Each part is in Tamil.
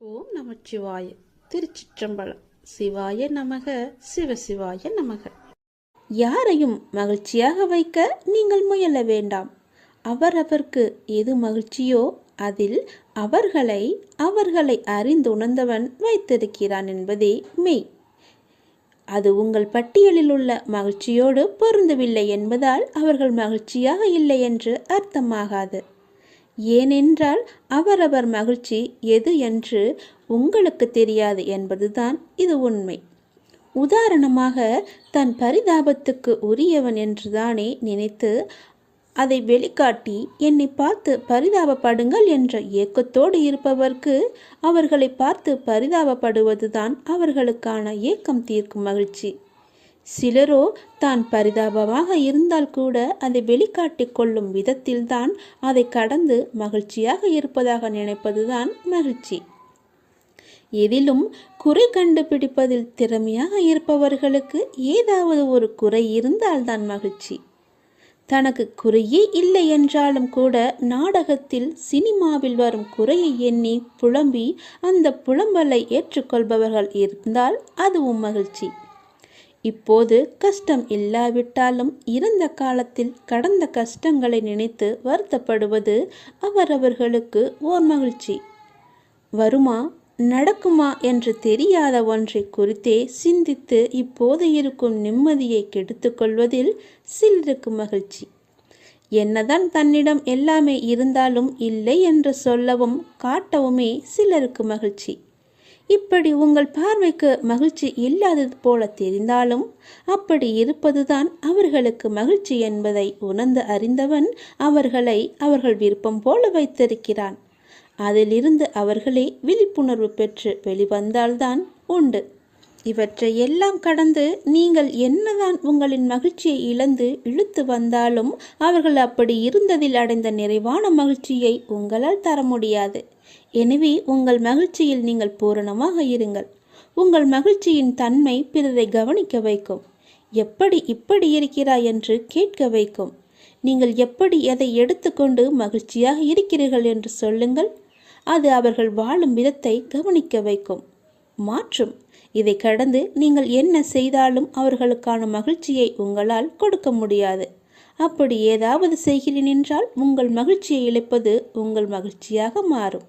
ஓம் நமச்சிவாய. திருச்சிற்றம்பலம். சிவாய நமக. சிவசிவாய நமக. யாரையும் மகிழ்ச்சியாக வைக்க நீங்கள் முயல வேண்டாம். அவரவர்க்கு எது மகிழ்ச்சியோ அதில் அவர்களை அவர்களை அறிந்துணர்ந்தவன் வைத்திருக்கிறான் என்பதே மெய். அது உங்கள் பட்டியலில் உள்ள மகிழ்ச்சியோடு பொருந்தவில்லை என்பதால் அவர்கள் மகிழ்ச்சியாக இல்லை என்று அர்த்தமாகாது. ஏனென்றால் அவரவர் மகிழ்ச்சி எது என்று உங்களுக்கு தெரியாது என்பதுதான் இது உண்மை. உதாரணமாக தன் பரிதாபத்துக்கு உரியவன் என்றுதானே நினைத்து அதை வெளிக்காட்டி என்னை பார்த்து பரிதாபப்படுங்கள் என்ற ஏக்கத்தோடு இருப்பவர்க்கு அவர்களை பார்த்து பரிதாபப்படுவதுதான் அவர்களுக்கான ஏக்கம் தீர்க்கும் மகிழ்ச்சி. சிலரோ தான் பரிதாபமாக இருந்தால் கூட அதை வெளிக்காட்டிக் கொள்ளும் விதத்தில்தான் அதை கடந்து மகிழ்ச்சியாக இருப்பதாக நினைப்பதுதான் மகிழ்ச்சி. எதிலும் குறை கண்டுபிடிப்பதில் திறமையாக இருப்பவர்களுக்கு ஏதாவது ஒரு குறை இருந்தால்தான் மகிழ்ச்சி. தனக்கு குறையே இல்லை என்றாலும் கூட நாடகத்தில் சினிமாவில் வரும் குறையை எண்ணி புலம்பி அந்த புலம்பலை ஏற்றுக்கொள்பவர்கள் இருந்தால் அதுவும் மகிழ்ச்சி. இப்போது கஷ்டம் இல்லாவிட்டாலும் இறந்த காலத்தில் கடந்த கஷ்டங்களை நினைத்து வருத்தப்படுவது அவரவர்களுக்கு ஓர் மகிழ்ச்சி. வருமா? நடக்குமா? என்று தெரியாத ஒன்றை குறித்தே சிந்தித்து இப்போது இருக்கும் நிம்மதியை கெடுத்துக்கொள்வதில் சிலருக்கு மகிழ்ச்சி. என்னதான் தன்னிடம் எல்லாமே இருந்தாலும் இல்லை என்று சொல்லவும் காட்டவுமே சிலருக்கு மகிழ்ச்சி. இப்படி உங்கள் பார்வைக்கு மகிழ்ச்சி இல்லாதது போல தெரிந்தாலும் அப்படி இருப்பதுதான் அவர்களுக்கு மகிழ்ச்சி என்பதை உணர்ந்து அறிந்தவன் அவர்களை அவர்கள் விருப்பம் போல வைத்திருக்கிறான். அதிலிருந்து அவர்களே விழிப்புணர்வு பெற்று வெளிவந்தால்தான் உண்டு. இவற்றை எல்லாம் கடந்து நீங்கள் என்னதான் உங்களின் மகிழ்ச்சியை இழந்து இழுத்து வந்தாலும் அவர்கள் அப்படி இருந்ததில் அடைந்த நிறைவான மகிழ்ச்சியை உங்களால் தர முடியாது. எனவே உங்கள் மகிழ்ச்சியில் நீங்கள் பூரணமாக இருங்கள். உங்கள் மகிழ்ச்சியின் தன்மை பிறரை கவனிக்க வைக்கும். எப்படி இப்படி இருக்கிறாய் என்று கேட்க வைக்கும். நீங்கள் எப்படி எதை எடுத்துக்கொண்டு மகிழ்ச்சியாக இருக்கிறீர்கள் என்று சொல்லுங்கள். அது அவர்கள் வாழும் விதத்தை கவனிக்க வைக்கும். மாற்றும். இதை கடந்து நீங்கள் என்ன செய்தாலும் அவர்களுக்கான மகிழ்ச்சியை உங்களால் கொடுக்க முடியாது. அப்படி ஏதாவது செய்கிறேன் என்றால் உங்கள் மகிழ்ச்சியை இழப்பது உங்கள் மகிழ்ச்சியாக மாறும்.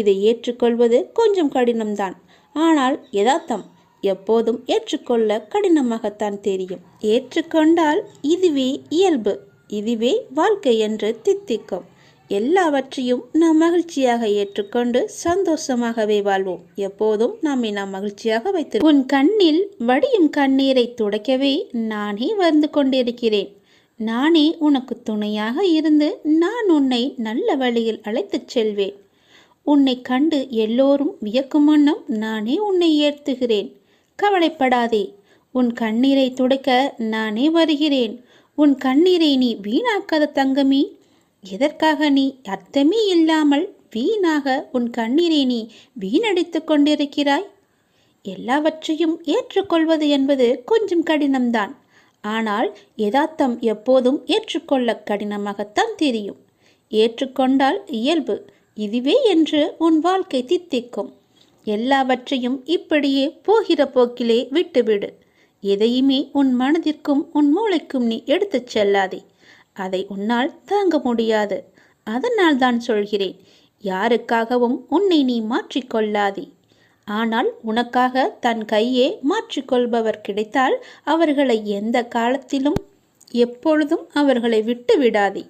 இதை ஏற்றுக்கொள்வது கொஞ்சம் கடினம்தான். ஆனால் யதார்த்தம் எப்போதும் ஏற்றுக்கொள்ள கடினமாகத்தான் தெரியும். ஏற்றுக்கொண்டால் இதுவே இயல்பு இதுவே வாழ்க்கை என்று தித்திக்கும். எல்லாவற்றையும் நாம் மகிழ்ச்சியாக ஏற்றுக்கொண்டு சந்தோஷமாகவே வாழ்வோம். எப்போதும் நம்மை நாம் மகிழ்ச்சியாக வைத்து உன் கண்ணில் வடியும் கண்ணீரை துடைக்கவே நானே வந்து கொண்டிருக்கிறேன். நானே உனக்கு துணையாக இருந்து நான் உன்னை நல்ல வழியில் அழைத்துச் செல்வேன். உன்னை கண்டு எல்லோரும் வியக்கும் வண்ணம் நானே உன்னை ஏற்றுகிறேன். கவலைப்படாதே. உன் கண்ணீரை துடைக்க நானே வருகிறேன். உன் கண்ணீரை நீ வீணாக்காத தங்கமி. எதற்காக நீ அர்த்தமே இல்லாமல் வீணாக உன் கண்ணீரை நீ வீணடித்து கொண்டிருக்கிறாய்? எல்லாவற்றையும் ஏற்றுக்கொள்வது என்பது கொஞ்சம் கடினம்தான். ஆனால் யதார்த்தம் எப்போதும் ஏற்றுக்கொள்ள கடினமாகத்தான் தெரியும். ஏற்றுக்கொண்டால் இயல்பு. இதுவே என்று உன் வாழ்க்கை தித்திக்கும். எல்லாவற்றையும் இப்படியே போகிற போக்கிலே விட்டுவிடு. எதையுமே உன் மனதிற்கும் உன் மூளைக்கும் நீ எடுத்துச் செல்லாதே. அதை உன்னால் தாங்க முடியாது. அதனால் தான் சொல்கிறேன் யாருக்காகவும் உன்னை நீ மாற்றிக்கொள்ளாதே ஆனால் உனக்காக தன் கையே மாற்றிக்கொள்பவர் கிடைத்தால் அவர்களை எந்த காலத்திலும் எப்பொழுதும் அவர்களை விட்டு விடாதே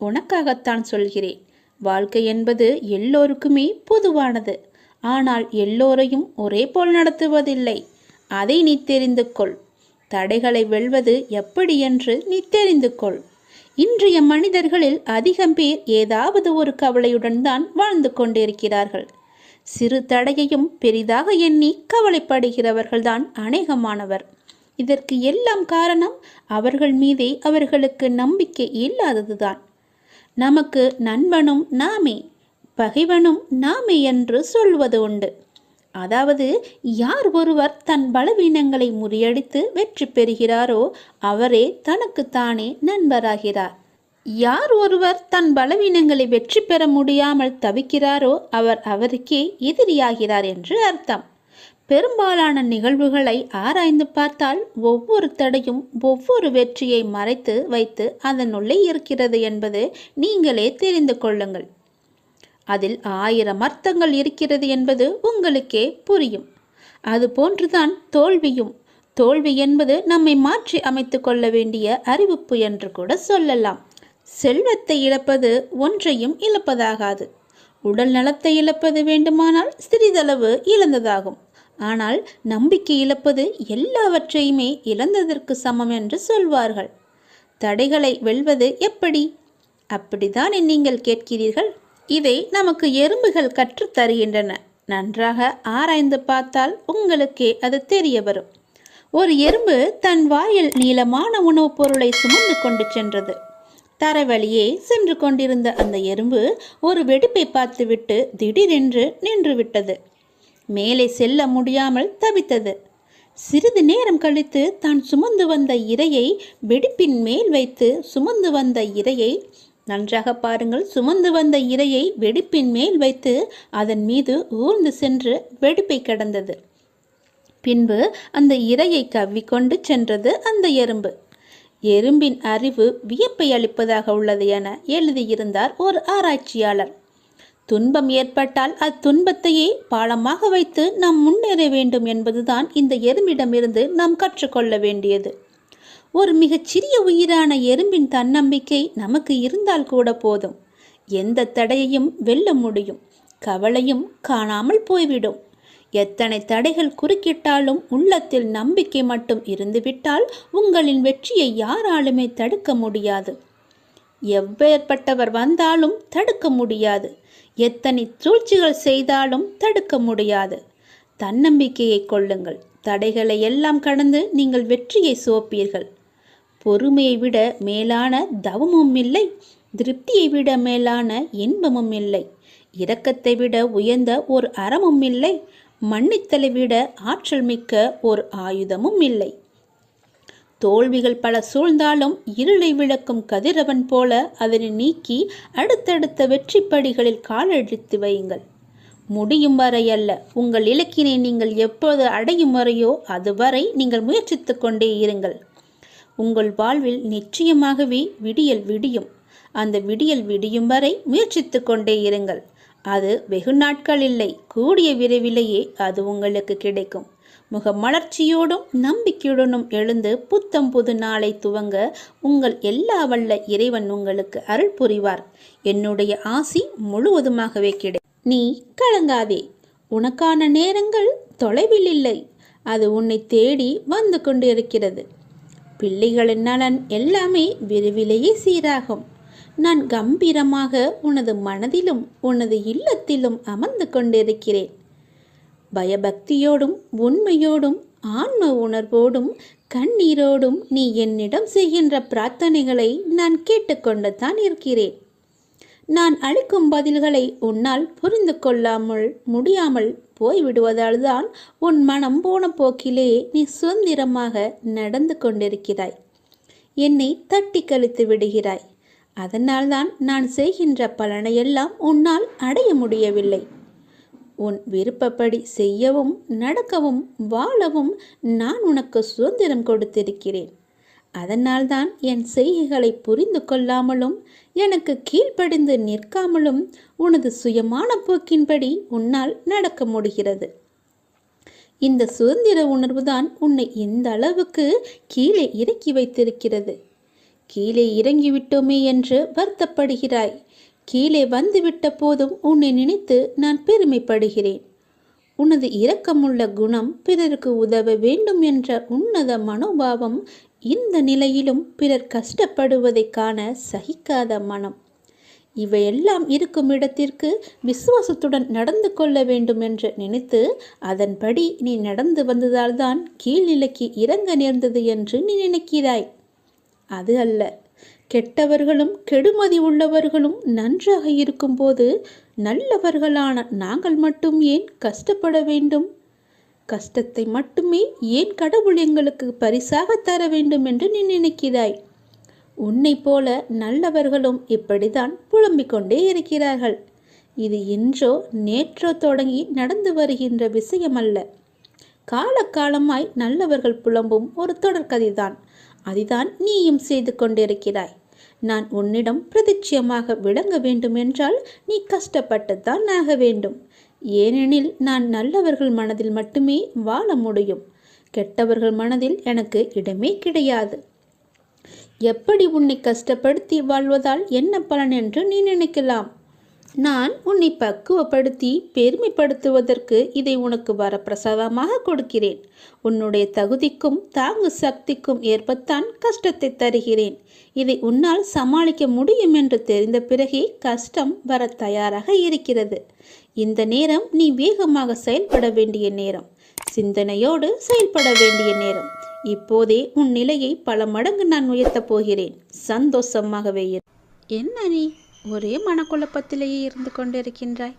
உனக்காகத்தான் சொல்கிறேன் வாழ்க்கை என்பது எல்லோருக்குமே பொதுவானது. ஆனால் எல்லோரையும் ஒரே போல் நடத்துவதில்லை. அதை நீ தெரிந்து கொள். தடைகளை வெல்வது எப்படி என்று நீ தெரிந்து கொள். இன்றைய மனிதர்களில் அதிகம் பேர் ஏதாவது ஒரு கவலையுடன் தான் வாழ்ந்து கொண்டிருக்கிறார்கள். சிறு தடையையும் பெரிதாக எண்ணி கவலைப்படுகிறவர்கள்தான் அநேகமானவர். இதற்கு எல்லாம் காரணம் அவர்கள் மீதே அவர்களுக்கு நம்பிக்கை இல்லாததுதான். நமக்கு நண்பனும் நாமே பகைவனும் நாமே என்று சொல்வது உண்டு. அதாவது யார் ஒருவர் தன் பலவீனங்களை முறியடித்து வெற்றி பெறுகிறாரோ அவரே தனக்குத்தானே நண்பராகிறார். யார் ஒருவர் தன் பலவீனங்களை வெற்றி பெற முடியாமல் தவிக்கிறாரோ அவர் அவருக்கே எதிரியாகிறார் என்று அர்த்தம். பெரும்பாலான நிகழ்வுகளை ஆராய்ந்து பார்த்தால் ஒவ்வொரு தடையும் ஒவ்வொரு வெற்றியை மறைத்து வைத்து அதனுள்ளே இருக்கிறது என்பது நீங்களே தெரிந்து கொள்ளுங்கள். அதில் ஆயிரம் அர்த்தங்கள் இருக்கிறது என்பது உங்களுக்கே புரியும். அதுபோன்றுதான் தோல்வியும். தோல்வி என்பது நம்மை மாற்றி அமைத்து கொள்ள வேண்டிய அறிவிப்பு என்று கூட சொல்லலாம். செல்வத்தை இழப்பது ஒன்றையும் இழப்பதாகாது. உடல் நலத்தை இழப்பது வேண்டுமானால் சிறிதளவு இழந்ததாகும். ஆனால் நம்பிக்கை இழப்பது எல்லாவற்றையுமே இழந்ததற்கு சமம் என்று சொல்வார்கள். தடைகளை வெல்வது எப்படி? அப்படித்தானே நீங்கள் கேட்கிறீர்கள்? இதை நமக்கு எறும்புகள் கற்றுத் தருகின்றன. நன்றாக ஆராய்ந்து பார்த்தால் உங்களுக்கே அது தெரிய வரும். ஒரு எறும்பு தன் வாயில் நீளமான உணவுப் பொருளை சுமந்து கொண்டு சென்றது. தரைவழியே சென்று கொண்டிருந்த அந்த எறும்பு ஒரு வெடிப்பை பார்த்துவிட்டு திடீரென்று நின்றுவிட்டது. மேலே செல்ல முடியாமல் தவித்தது. சிறிது நேரம் கழித்து தான் சுமந்து வந்த இரையை வெடிப்பின் மேல் வைத்து சுமந்து வந்த இரையை நன்றாக பாருங்கள் சுமந்து வந்த இரையை வெடிப்பின் மேல் வைத்து அதன் மீது ஊர்ந்து சென்று வெடிப்பை கடந்தது. பின்பு அந்த இரையை கவ்விக்கொண்டு சென்றது அந்த எறும்பு. எறும்பின் அறிவு வியப்பை அளிப்பதாக உள்ளது என எழுதியிருந்தார் ஒரு ஆராய்ச்சியாளர். துன்பம் ஏற்பட்டால் அத்துன்பத்தையே பாலமாக வைத்து நாம் முன்னேற வேண்டும் என்பதுதான் இந்த எறும்பிடமிருந்து நாம் கற்றுக்கொள்ள வேண்டியது. ஒரு மிகச்சிறிய உயிரான எறும்பின் தன்னம்பிக்கை நமக்கு இருந்தால் கூட போதும். எந்த தடையையும் வெல்ல முடியும். கவலையும் காணாமல் போய்விடும். எத்தனை தடைகள் குறுக்கிட்டாலும் உள்ளத்தில் நம்பிக்கை மட்டும் இருந்துவிட்டால் உங்களின் வெற்றியை யாராலுமே தடுக்க முடியாது. எவ்வேற்பட்டவர் வந்தாலும் தடுக்க முடியாது. எத்தனை சூழ்ச்சிகள் செய்தாலும் தடுக்க முடியாது. தன்னம்பிக்கையை கொள்ளுங்கள். தடைகளை எல்லாம் கடந்து நீங்கள் வெற்றியை சுவப்பீர்கள் பொறுமையை விட மேலான தவமும் இல்லை. திருப்தியை விட மேலான இன்பமும் இல்லை. இரக்கத்தை விட உயர்ந்த ஒரு அறமும் இல்லை. மன்னித்தலை விட ஆற்றல் மிக்க ஒரு ஆயுதமும் இல்லை. தோல்விகள் பல சூழ்ந்தாலும் இருளை விளக்கும் கதிரவன் போல அதனை நீக்கி அடுத்தடுத்த வெற்றி படிகளில் வையுங்கள். முடியும் வரை அல்ல உங்கள் இலக்கினை நீங்கள் எப்போது அடையும் வரையோ அதுவரை நீங்கள் முயற்சித்து கொண்டே இருங்கள். உங்கள் வாழ்வில் நிச்சயமாகவே விடியல் விடியும். அந்த விடியல் விடியும் வரை முயற்சித்து கொண்டே இருங்கள். அது வெகு நாட்கள் இல்லை கூடிய விரைவிலேயே அது உங்களுக்கு கிடைக்கும். முகமலர்ச்சியோடும் நம்பிக்கையுடனும் எழுந்து புத்தம் புது நாளை துவங்க உங்கள் எல்லா வல்ல இறைவன் உங்களுக்கு அருள் புரிவார். என்னுடைய ஆசி முழுவதுமாகவே கிடை நீ கலங்காதே. உனக்கான நேரங்கள் தொலைவில் இல்லை. அது உன்னை தேடி வந்து கொண்டிருக்கிறது. பிள்ளைகளின் நலன் எல்லாமே விரைவிலேயே சீராகும். நான் கம்பீரமாக உனது மனதிலும் உனது இல்லத்திலும் அமர்ந்து கொண்டிருக்கிறேன். பயபக்தியோடும் உண்மையோடும் ஆன்ம உணர்வோடும் கண்ணீரோடும் நீ என்னிடம் செய்கின்ற பிரார்த்தனைகளை நான் கேட்டுக்கொண்டு தான் இருக்கிறேன். நான் அளிக்கும் பதில்களை உன்னால் புரிந்து கொள்ளாமல் முடியாமல் போய்விடுவதால் தான் உன் மனம் போன போக்கிலே நீ சுதந்திரமாக நடந்து கொண்டிருக்கிறாய். என்னை தட்டி கழித்து விடுகிறாய். அதனால்தான் நான் செய்கின்ற பலனையெல்லாம் உன்னால் அடைய முடியவில்லை. உன் விருப்பப்படி செய்யவும் நடக்கவும் வாழவும் நான் உனக்கு சுதந்திரம் கொடுத்திருக்கிறேன். அதனால்தான் என் செய்கைகளை புரிந்து கொள்ளாமலும் எனக்கு கீழ்ப்படிந்து நிற்காமலும் உனது சுயமான போக்கின்படி உன்னால் நடக்க முடிகிறது. இந்த சுதந்திர உணர்வுதான் உன்னை இந்த அளவுக்கு கீழே இறக்கி வைத்திருக்கிறது. கீழே இறங்கிவிட்டோமே என்று வருத்தப்படுகிறாய். கீழே வந்துவிட்ட போதும் உன்னை நினைத்து நான் பெருமைப்படுகிறேன். உனது இரக்கமுள்ள குணம் பிறருக்கு உதவ வேண்டும் என்ற உன்னத மனோபாவம் இந்த நிலையிலும் பிறர் கஷ்டப்படுவதை காண சகிக்காத மனம். இவையெல்லாம் இருக்கும் இடத்திற்கு விசுவாசத்துடன் நடந்து கொள்ள வேண்டும் என்று நினைத்து அதன்படி நீ நடந்து வந்ததால்தான் கீழ்நிலைக்கு இறங்க நேர்ந்தது என்று நீ நினைக்கிறாய். அது அல்ல. கெட்டவர்களும் கெடுமதி உள்ளவர்களும் நன்றாக இருக்கும்போது நல்லவர்களான நாங்கள் மட்டும் ஏன் கஷ்டப்பட வேண்டும்? கஷ்டத்தை மட்டுமே ஏன் கடவுள் எங்களுக்கு பரிசாக தர வேண்டும் என்று நீ நினைக்கிறாய்? உன்னைப் போல நல்லவர்களும் இப்படிதான் புலம்பிக் கொண்டே இருக்கிறார்கள். இது இன்றோ நேற்றோ தொடங்கி நடந்து வருகின்ற விஷயமல்ல. காலகாலமாய் நல்லவர்கள் புலம்பும் ஒரு தொடர்கதைதான். அதுதான் நீயும் செய்து கொண்டிருக்கிறாய். நான் உன்னிடம் பிரதிச்சியமாக விளங்க வேண்டுமென்றால் நீ கஷ்டப்பட்டுத்தான் ஆக வேண்டும். ஏனெனில் நான் நல்லவர்கள் மனதில் மட்டுமே வாழ முடியும். கெட்டவர்கள் மனதில் எனக்கு இடமே கிடையாது. எப்படி உன்னை கஷ்டப்படுத்தி வாழ்வதால் என்ன பலன் என்று நீ நினைக்கலாம்? நான் உன்னை பக்குவப்படுத்தி பெருமைப்படுத்துவதற்கு இதை உனக்கு வரப்பிரசாதமாக கொடுக்கிறேன். உன்னுடைய தகுதிக்கும் தாங்கு சக்திக்கும் ஏற்பத்தான் கஷ்டத்தை தருகிறேன். இதை உன்னால் சமாளிக்க முடியும் என்று தெரிந்த பிறகே கஷ்டம் வர தயாராக இருக்கிறது. இந்த நேரம் நீ வேகமாக செயல்பட வேண்டிய நேரம். சிந்தனையோடு செயல்பட வேண்டிய நேரம். இப்போதே உன் நிலையை பல மடங்கு நான் உயர்த்தப் போகிறேன். சந்தோஷமாகவே என்ன நீ? ஒரே மனக்குழப்பத்திலேயே இருந்து கொண்டிருக்கின்றாய்.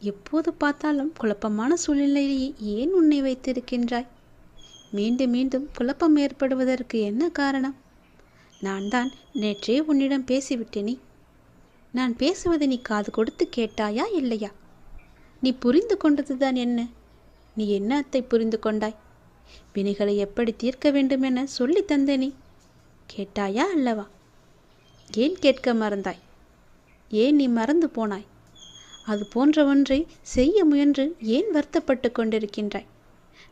எப்போது பார்த்தாலும் குழப்பமான சூழ்நிலையிலேயே ஏன் உன்னை வைத்திருக்கின்றாய்? மீண்டும் மீண்டும் குழப்பம் ஏற்படுவதற்கு என்ன காரணம்? நான் தான் நேற்றே உன்னிடம் பேசிவிட்டேனே. நான் பேசுவதை நீ காது கொடுத்து கேட்டாயா இல்லையா? நீ புரிந்து கொண்டதுதான் என்ன? நீ என்ன அத்தை புரிந்து கொண்டாய்? வினைகளை எப்படி தீர்க்க வேண்டும் என சொல்லி தந்தேனே. கேட்டாயா அல்லவா? ஏன் கேட்க மறந்தாய்? ஏன் நீ மறந்து போனாய்? அது போன்ற ஒன்றை செய்ய முயன்று ஏன் வருத்தப்பட்டு கொண்டிருக்கின்றாய்?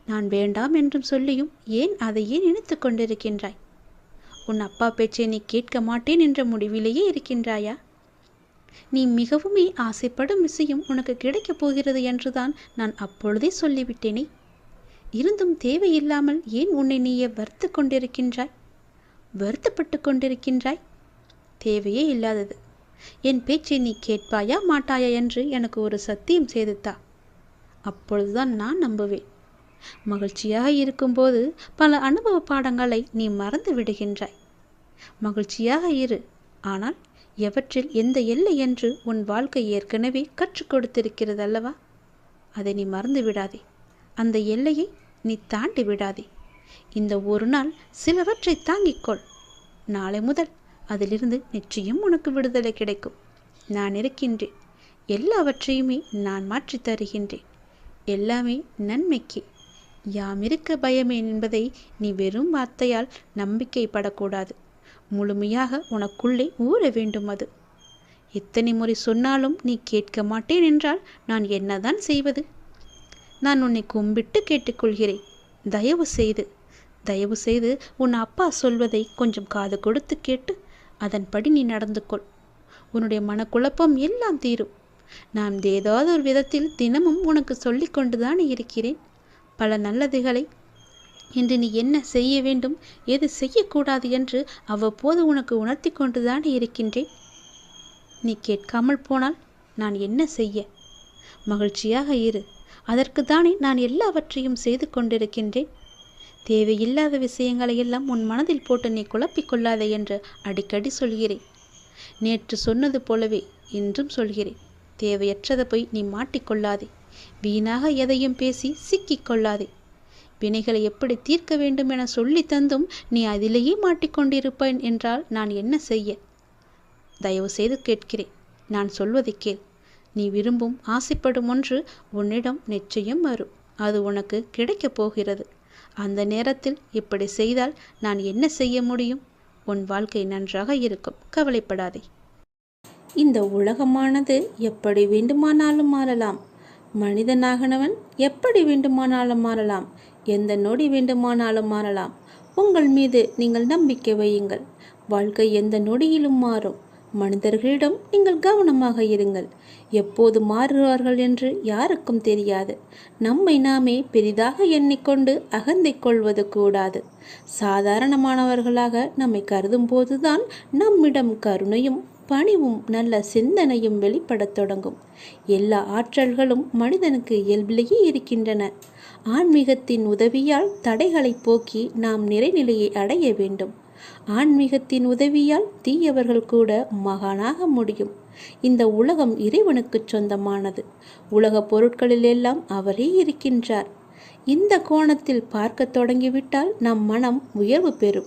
நான் வேண்டாம் என்றும் சொல்லியும் ஏன் அதையே நினைத்து கொண்டிருக்கின்றாய்? உன் அப்பா பேச்சை நீ கேட்க மாட்டேன் என்ற முடிவிலேயே இருக்கின்றாயா? நீ மிகவுமே ஆசைப்படும் விஷயம் உனக்கு கிடைக்கப் போகிறது என்றுதான் நான் அப்பொழுதே சொல்லிவிட்டேனே. இருந்தும் தேவையில்லாமல் ஏன் உன்னை நீயே வருத்து கொண்டிருக்கின்றாய்? வருத்தப்பட்டு கொண்டிருக்கின்றாய்? தேவையே இல்லாதது. என் பேச்சை நீ கேட்பாயா மாட்டாயா என்று எனக்கு ஒரு சத்தியம் செய்துத்தா. அப்பொழுதுதான் நான் நம்புவேன். மகிழ்ச்சியாக இருக்கும்போது பல அனுபவ பாடங்களை நீ மறந்து விடுகின்றாய். மகிழ்ச்சியாக இரு. ஆனால் எவற்றில் எந்த எல்லை என்று உன் வாழ்க்கை ஏற்கனவே கற்றுக் கொடுத்திருக்கிறது அல்லவா அதை நீ மறந்து விடாதே. அந்த எல்லையை நீ தாண்டி விடாதே. இந்த ஒரு நாள் சிலவற்றை தாங்கிக்கொள் நாளை முதல் அதிலிருந்து நிச்சயம் உனக்கு விடுதலை கிடைக்கும். நான் இருக்கின்றேன். எல்லாவற்றையுமே நான் மாற்றித் தருகின்றேன். எல்லாமே நன்மைக்கு. யாம் இருக்க பயமே என்பதை நீ வெறும் வார்த்தையால் நம்பிக்கைப்படக்கூடாது. முழுமையாக உனக்குள்ளே ஊற வேண்டும் அது. எத்தனை முறை சொன்னாலும் நீ கேட்க மாட்டேன் என்றால் நான் என்னதான் செய்வது? நான் உன்னை கும்பிட்டு கேட்டுக்கொள்கிறேன். தயவு செய்து தயவு செய்து உன் அப்பா சொல்வதை கொஞ்சம் காது கொடுத்து கேட்டு அதன்படி நீ நடந்து கொள் உன்னுடைய மனக்குழப்பம் எல்லாம் தீரும். நான் ஏதாவது ஒரு விதத்தில் தினமும் உனக்கு சொல்லி கொண்டுதான் இருக்கிறேன். பல நல்லதுகளை. இன்று நீ என்ன செய்ய வேண்டும் எது செய்யக்கூடாது என்று அவ்வப்போது உனக்கு உணர்த்தி கொண்டுதான் இருக்கின்றேன். நீ கேட்காமல் போனால் நான் என்ன செய்ய? மகிழ்ச்சியாக இரு. அதற்கு தானே நான் எல்லாவற்றையும் செய்து கொண்டிருக்கின்றேன். தேவையில்லாத விஷயங்களை எல்லாம் உன் மனதில் போட்டு நீ குழப்பிக்கொள்ளாதே என்று அடிக்கடி சொல்கிறேன். நேற்று சொன்னது போலவே இன்றும் சொல்கிறேன். தேவையற்றதை போய் நீ மாட்டிக்கொள்ளாதே. வீணாக எதையும் பேசி சிக்கிக்கொள்ளாதே. வினைகளை எப்படி தீர்க்க வேண்டும் என சொல்லி தந்தும் நீ அதிலேயே மாட்டிக்கொண்டிருப்பேன் என்றால் நான் என்ன செய்ய? தயவு செய்து கேட்கிறேன். நான் சொல்வதை கேள். நீ விரும்பும் ஆசைப்படும் ஒன்று உன்னிடம் நிச்சயம் வரும். அது உனக்கு கிடைக்கப் போகிறது. அந்த நேரத்தில் இப்படி செய்தால் நான் என்ன செய்ய முடியும்? உன் வாழ்க்கை நன்றாக இருக்கும். கவலைப்படாதே. இந்த உலகமானது எப்படி வேண்டுமானாலும் மாறலாம். மனிதனாகனவன் எப்படி வேண்டுமானாலும் மாறலாம். எந்த நொடி வேண்டுமானாலும் மாறலாம். உங்கள் மீது நீங்கள் நம்பிக்கை வையுங்கள். வாழ்க்கை எந்த நொடியிலும் மாறும். மனிதர்களிடம் நீங்கள் கவனமாக இருங்கள். எப்போது மாறுவார்கள் என்று யாருக்கும் தெரியாது. நம்மை நாமே பெரிதாக எண்ணிக்கொண்டு அகந்தை கொள்வது கூடாது. சாதாரணமானவர்களாக நம்மை கருதும் போதுதான் நம்மிடம் கருணையும் பணிவும் நல்ல சிந்தனையும் வெளிப்படத் தொடங்கும். எல்லா ஆற்றல்களும் மனிதனுக்கு இயல்பிலேயே இருக்கின்றன. ஆன்மீகத்தின் உதவியால் தடைகளை போக்கி நாம் நிறைநிலையை அடைய வேண்டும். ஆன்மீகத்தின் உதவியால் தீயவர்கள் கூட மகானாக முடியும். இந்த உலகம் இறைவனுக்கு சொந்தமானது. உலக பொருட்களில் எல்லாம் அவரே இருக்கின்றார். இந்த கோணத்தில் பார்க்க தொடங்கிவிட்டால் நம் மனம் உயர்வு பெறும்.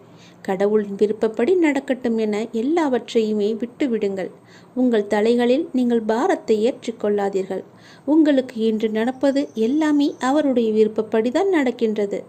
கடவுளின் விருப்பப்படி நடக்கட்டும் என எல்லாவற்றையுமே விட்டுவிடுங்கள். உங்கள் தலைகளில் நீங்கள் பாரத்தை ஏற்றிக்கொள்ளாதீர்கள். உங்களுக்கு இன்று நடப்பது எல்லாமே அவருடைய விருப்பப்படிதான் நடக்கின்றது.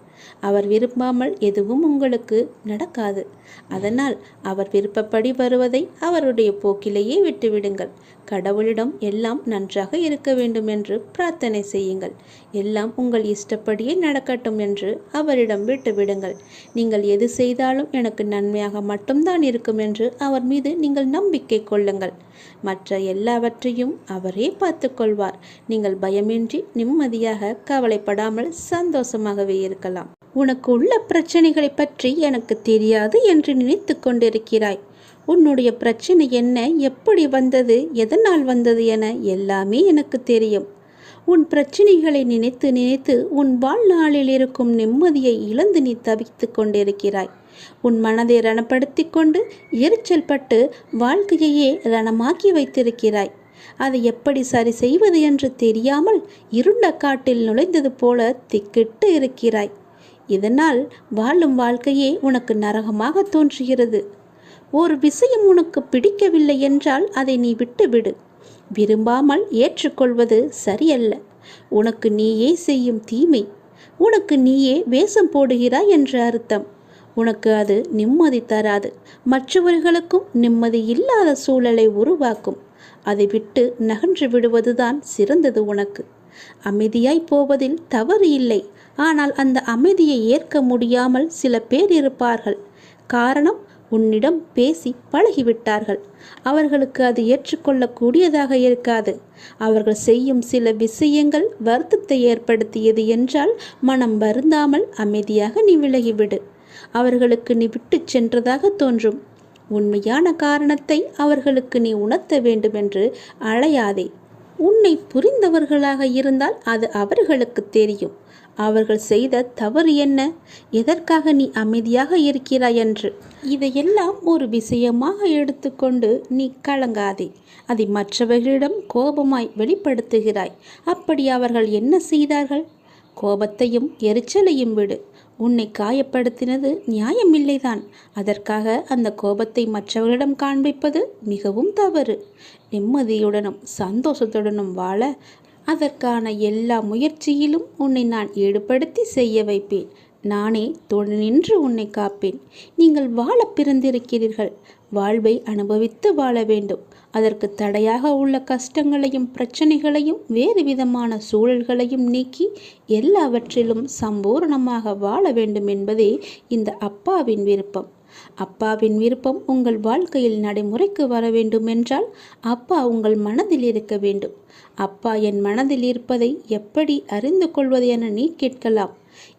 அவர் விரும்பாமல் எதுவும் உங்களுக்கு நடக்காது. அதனால் அவர் விருப்பப்படி வருவதை அவருடைய போக்கிலேயே விட்டுவிடுங்கள். கடவுளிடம் எல்லாம் நன்றாக இருக்க வேண்டும் என்று பிரார்த்தனை செய்யுங்கள். எல்லாம் உங்கள் இஷ்டப்படியே நடக்கட்டும் என்று அவரிடம் விட்டுவிடுங்கள். நீங்கள் எது செய்தாலும் எனக்கு நன்மையாக மட்டும்தான் இருக்கும் என்று அவர் மீது நீங்கள் நம்பிக்கை கொள்ளுங்கள். மற்ற எல்லாவற்றையும் அவரே பார்த்து கொள்வார் நீங்கள் பயமின்றி நிம்மதியாக கவலைப்படாமல் சந்தோஷமாகவே இருக்கலாம். உனக்கு உள்ள பிரச்சனைகளை பற்றி எனக்கு தெரியாது என்று நினைத்து கொண்டிருக்கிறாய். உன்னுடைய பிரச்சனை என்ன எப்படி வந்தது எதனால் வந்தது என எல்லாமே எனக்கு தெரியும். உன் பிரச்சனைகளை நினைத்து நினைத்து உன் வாழ்நாளில் இருக்கும் நிம்மதியை இழந்து நீ தவித்து கொண்டிருக்கிறாய். உன் மனதை ரணப்படுத்தி கொண்டு எரிச்சல் பட்டு வாழ்க்கையையே ரணமாக்கி வைத்திருக்கிறாய். அதை எப்படி சரி செய்வது என்று தெரியாமல் இருண்ட காட்டில் நுழைந்தது போல திக்கிட்டு இருக்கிறாய். இதனால் வாழும் வாழ்க்கையே உனக்கு நரகமாக தோன்றுகிறது. ஒரு விஷயம் உனக்கு பிடிக்கவில்லை என்றால் அதை நீ விட்டுவிடு. விரும்பாமல் ஏற்றுக்கொள்வது சரியல்ல. உனக்கு நீயே செய்யும் தீமை. உனக்கு நீயே வேஷம் போடுகிறாய் என்ற அர்த்தம். உனக்கு அது நிம்மதி தராது. மற்றவர்களுக்கும் நிம்மதி இல்லாத சூழலை உருவாக்கும். அதை விட்டு நகன்று விடுவதுதான் சிறந்தது உனக்கு. அமைதியாய் போவதில் தவறு இல்லை. ஆனால் அந்த அமைதியை ஏற்க முடியாமல் சில பேர் இருப்பார்கள். காரணம் உன்னிடம் பேசி பழகிவிட்டார்கள். அவர்களுக்கு அது ஏற்றுக்கொள்ளக்கூடியதாக இருக்காது. அவர்கள் செய்யும் சில விஷயங்கள் வருத்தத்தை ஏற்படுத்தியது என்றால் மனம் வருந்தாமல் அமைதியாக நீ விலகிவிடு. அவர்களுக்கு நீ விட்டு சென்றதாக தோன்றும். உண்மையான காரணத்தை அவர்களுக்கு நீ உணர்த்த வேண்டுமென்று அழையாதே. உன்னை புரிந்தவர்களாக இருந்தால் அது அவர்களுக்கு தெரியும். அவர்கள் செய்த தவறு என்ன? எதற்காக நீ அமைதியாக இருக்கிறாய் என்று. இதையெல்லாம் ஒரு விஷயமாக எடுத்துக்கொண்டு நீ கலங்காதே. அதை மற்றவர்களிடம் கோபமாய் வெளிப்படுத்துகிறாய். அப்படி அவர்கள் என்ன செய்தார்கள்? கோபத்தையும் எரிச்சலையும் விடு. உன்னை காயப்படுத்தினது நியாயமில்லைதான். அதற்காக அந்த கோபத்தை மற்றவர்களிடம் காண்பிப்பது மிகவும் தவறு. நிம்மதியுடனும் சந்தோஷத்துடனும் வாழ அதற்கான எல்லா முயற்சியிலும் உன்னை நான் ஈடுபடுத்தி செய்ய வைப்பேன். நானே துணை நின்று உன்னை காப்பேன். நீங்கள் வாழ பிறந்திருக்கிறீர்கள். வாழ்வை அனுபவித்து வாழ வேண்டும். அதற்கு தடையாக உள்ள கஷ்டங்களையும் பிரச்சனைகளையும் வேறு விதமான சூழல்களையும் நீக்கி எல்லாவற்றிலும் சம்பூர்ணமாக வாழ வேண்டும் என்பதே இந்த அப்பாவின் விருப்பம். அப்பாவின் விருப்பம் உங்கள் வாழ்க்கையில் நடைமுறைக்கு வர வேண்டும் என்றால் அப்பா உங்கள் மனதில் இருக்க வேண்டும். அப்பா என் மனதில் இருப்பதை எப்படி அறிந்து கொள்வது என நீ கேட்கலாம்.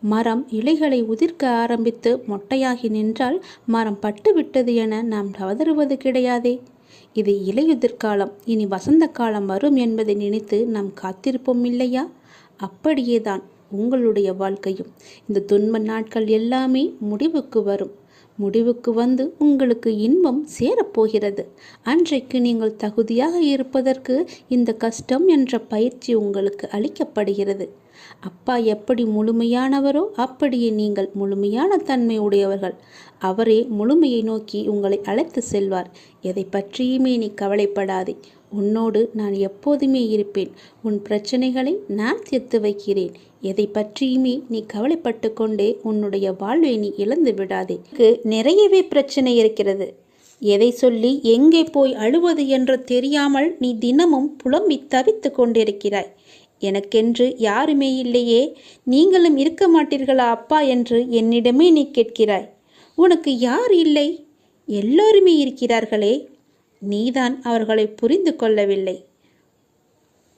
மரம் இலைகளை உதிர்க்க ஆரம்பித்து மொட்டையாகி நின்றால் மரம் பட்டுவிட்டது என நாம் கதறுவது கிடையாதே. இது இலையுதிர்காலம் இனி வசந்த காலம் வரும் என்பதை நினைத்து நாம் காத்திருப்போம் இல்லையா? அப்படியேதான் உங்களுடைய வாழ்க்கையும். இந்த துன்ப நாட்கள் எல்லாமே முடிவுக்கு வரும். முடிவுக்கு வந்து உங்களுக்கு இன்பம் சேரப்போகிறது. அன்றைக்கு நீங்கள் தகுதியாக இருப்பதற்கு இந்த கஷ்டம் என்ற பயிற்சி உங்களுக்கு அளிக்கப்படுகிறது. அப்பா எப்படி முழுமையானவரோ அப்படியே நீங்கள் முழுமையான தன்மை உடையவர்கள். அவரே முழுமையை நோக்கி உங்களை அழைத்து செல்வார். எதை பற்றியுமே நீ கவலைப்படாதே. உன்னோடு நான் எப்போதுமே இருப்பேன். உன் பிரச்சனைகளை நான் தீர்த்து வைக்கிறேன். எதை பற்றியுமே நீ கவலைப்பட்டு கொண்டே உன்னுடைய வாழ்வை நீ இழந்து விடாதே. நிறையவே பிரச்சனை இருக்கிறது. எதை சொல்லி எங்கே போய் அழுவது என்று தெரியாமல் நீ தினமும் புலம்பி தவித்து கொண்டிருக்கிறாய். எனக்கென்று யாருமே இல்லையே. நீங்களும் இருக்க மாட்டீர்களா அப்பா என்று என்னிடமே நீ கேட்கிறாய். உனக்கு யார் இல்லை? எல்லோருமே இருக்கிறார்களே. நீதான் அவர்களை புரிந்து கொள்ளவில்லை.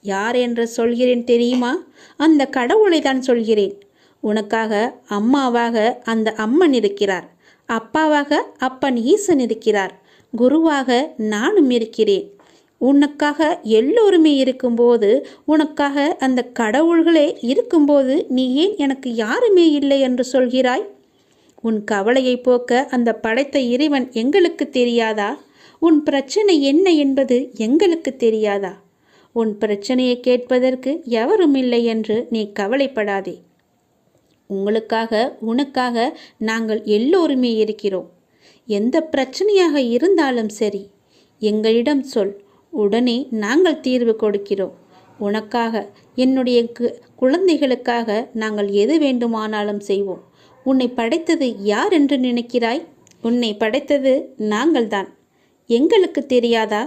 யார் என்று சொல்கிறேன் தெரியுமா? அந்த கடவுளை தான் சொல்கிறேன். உனக்காக அம்மாவாக அந்த அம்மன் இருக்கிறார். அப்பாவாக அப்பன் ஈசன் இருக்கிறார். குருவாக நானும் இருக்கிறேன். உனக்காக எல்லோருமே இருக்கும்போது உனக்காக அந்த கடவுள்களே இருக்கும்போது நீ ஏன் எனக்கு யாருமே இல்லை என்று சொல்கிறாய்? உன் கவலையை போக்க அந்த படைத்த இறைவன் எங்களுக்கு தெரியாதா? உன் பிரச்சனை என்ன என்பது எங்களுக்கு தெரியாதா? உன் பிரச்சனையை கேட்பதற்கு எவரும் இல்லை என்று நீ கவலைப்படாதே. உங்களுக்காக உனக்காக நாங்கள் எல்லோருமே இருக்கிறோம். எந்த பிரச்சனையாக இருந்தாலும் சரி எங்களிடம் சொல். உடனே நாங்கள் தீர்வு கொடுக்கிறோம். உனக்காக என்னுடைய குழந்தைகளுக்காக நாங்கள் எது வேண்டுமானாலும் செய்வோம். உன்னை படைத்தது யார் என்று நினைக்கிறாய்? உன்னை படைத்தது நாங்கள்தான். எங்களுக்கு தெரியாதா?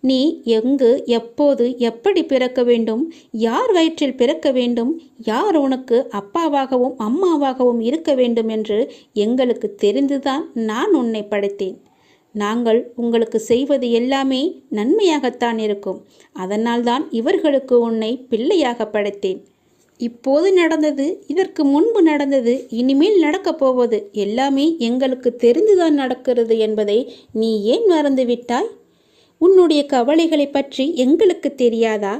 நீ எங்கு எப்போது எப்படி பிறக்க வேண்டும்? யார் வயிற்றில் பிறக்க வேண்டும்? யார் உனக்கு அப்பாவாகவும் அம்மாவாகவும் இருக்க வேண்டும் என்று எங்களுக்கு தெரிந்துதான் நான் உன்னை படைத்தேன். நாங்கள் உங்களுக்கு செய்வது எல்லாமே நன்மையாகத்தான் இருக்கும். அதனால்தான் இவர்களுக்கு உன்னை பிள்ளையாக படைத்தேன். இப்போது நடந்தது இதற்கு முன்பு நடந்தது இனிமேல் நடக்கப் போவது எல்லாமே எங்களுக்கு தெரிந்துதான் நடக்கிறது என்பதை நீ ஏன் மறந்துவிட்டாய்? உன்னுடைய கவலைகளை பற்றி எங்களுக்கு தெரியாதா?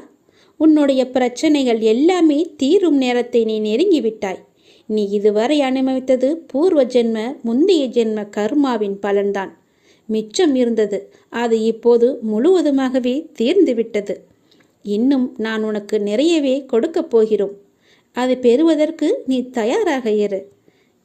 உன்னுடைய பிரச்சனைகள் எல்லாமே தீரும் நேரத்தை நீ நெருங்கிவிட்டாய். நீ இதுவரை அனுபவித்தது பூர்வ ஜென்ம முந்தைய ஜென்ம கர்மாவின் பலன்தான். மிச்சம் இருந்தது அது இப்போது முழுவதுமாகவே தீர்ந்துவிட்டது. இன்னும் நான் உனக்கு நிறையவே கொடுக்கப் போகிறோம். அதை பெறுவதற்கு நீ தயாராக இரு.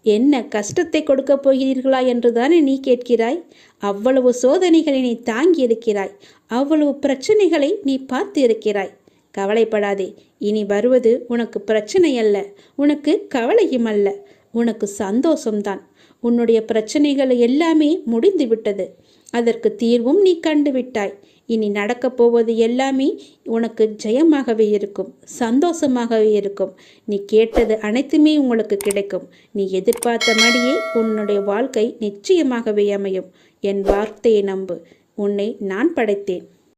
என்ன கஷ்டத்தை கொடுக்கப் போகிறீர்களா என்றுதானே நீ கேட்கிறாய்? அவ்வளவு சோதனைகளை நீ தாங்கி இருக்கிறாய் அவ்வளவு பிரச்சனைகளை நீ பார்த்து இருக்கிறாய் கவலைப்படாதே. இனி வருவது உனக்கு பிரச்சனை அல்ல. உனக்கு கவலையும் அல்ல. உனக்கு சந்தோஷம்தான். உன்னுடைய பிரச்சனைகள் எல்லாமே முடிந்து விட்டது அதற்கு தீர்வும் நீ கண்டுவிட்டாய். இனி நடக்கப் போவது எல்லாமே உனக்கு ஜெயமாகவே இருக்கும் சந்தோஷமாகவே இருக்கும். நீ கேட்டது அனைத்துமே உங்களுக்கு கிடைக்கும். நீ எதிர்பார்த்த மாதிரியே உன்னுடைய வாழ்க்கை நிச்சயமாகவே அமையும். என் வார்த்தையை நம்பு. உன்னை நான் படைத்தேன்.